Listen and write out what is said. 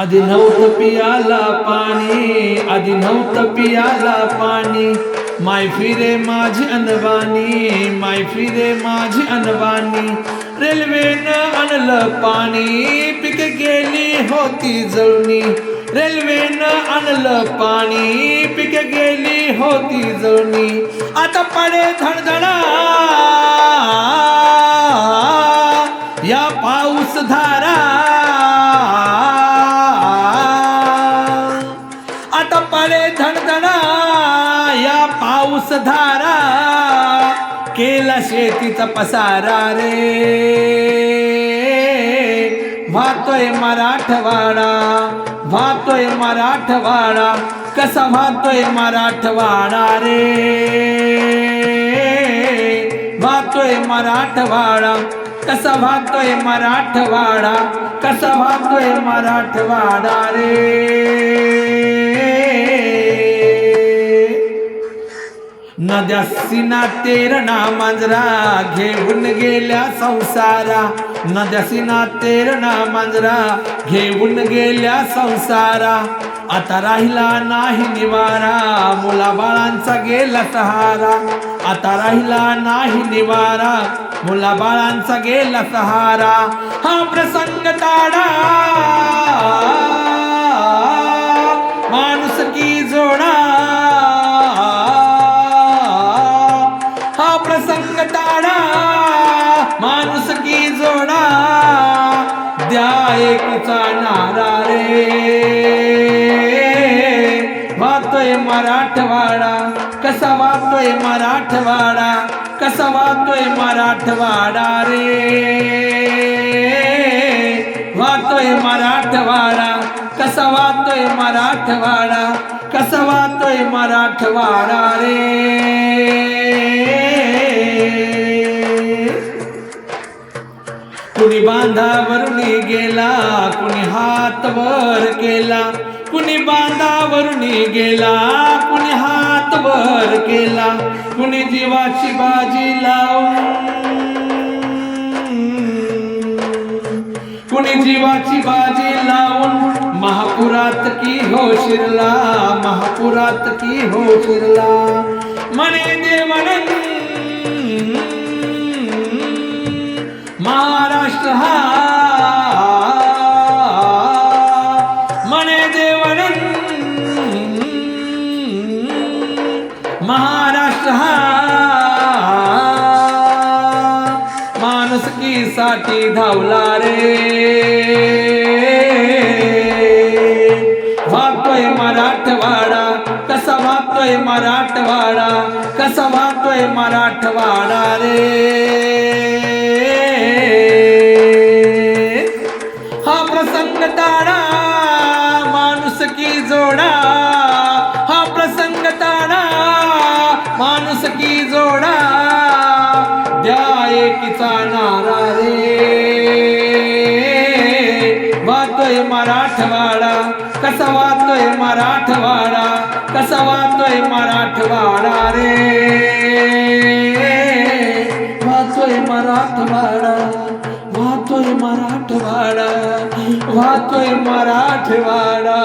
आधी नव्हतं पियाला पाणी आधी नव्हतं पियाला पाणी. माय फिरे माझी अनवाणी माय फिरे माझी अनवाणी रेल्वेनं आणलं पाणी पिक गेली होती जळणी. रेल्वेनं आणलं पाणी पिक गेली होती जळणी. आता पाडे धडधडा पाऊसधारा केला शेतीचा पसारा रे. वाहतोय मराठवाडा वाहतोय मराठवाडा कसा वाहतोय मराठवाडा रे. वाहतोय मराठवाडा कसा वाहतोय मराठवाडा कसा वाहतोय मराठवाडा रे. नद्या सिना तेरणा मांजरा घेऊन गेल्या संसारा. नद्या सिना तेरणा मांजरा घेऊन गेल्या संसारा. आता राहिला नाही निवारा मुलाबाळांचा गेला सहारा. आता राहिला नाही निवारा मुलाबाळांचा गेला सहारा. हा प्रसंग ताडा. प्रसंग ताडा माणूस की जोडा द्या एकचा नारा रे. वाहतोय मराठवाडा कसा वाहतोय मराठवाडा कसा वाहतोय मराठवाडा रे. वाहतोय मराठवाडा कसा वाहतोय मराठवाडा कसा वाहतोय मराठवाडा रे. कुणी बांधावरून गेला कुणी हात वर केला. कुणी बांधावरून गेला कुणी हात वर केला. कुणी जीवाची बाजी लावून कुणी जीवाची बाजी लावून महापुरात की हो शिरला महापुरात की हो शिरला. मने देवानंद मने देवन महाराष्ट्र हा। माणुसकीसाठी धावला रे। वाहतोय मराठवाडा कसा वाहतोय मराठवाडा कसा वाहतोय मराठवाडा? जोडा हा प्रसंग ताडा माणूस की जोडा द्या एकीचा नारा रे. वाहतोय मराठवाडा कसा वाहतोय मराठवाडा कसा वाहतोय मराठवाडा रे. वाहतोय मराठवाडा. वाहतोय मराठवाडा वाहतोय मराठवाडा.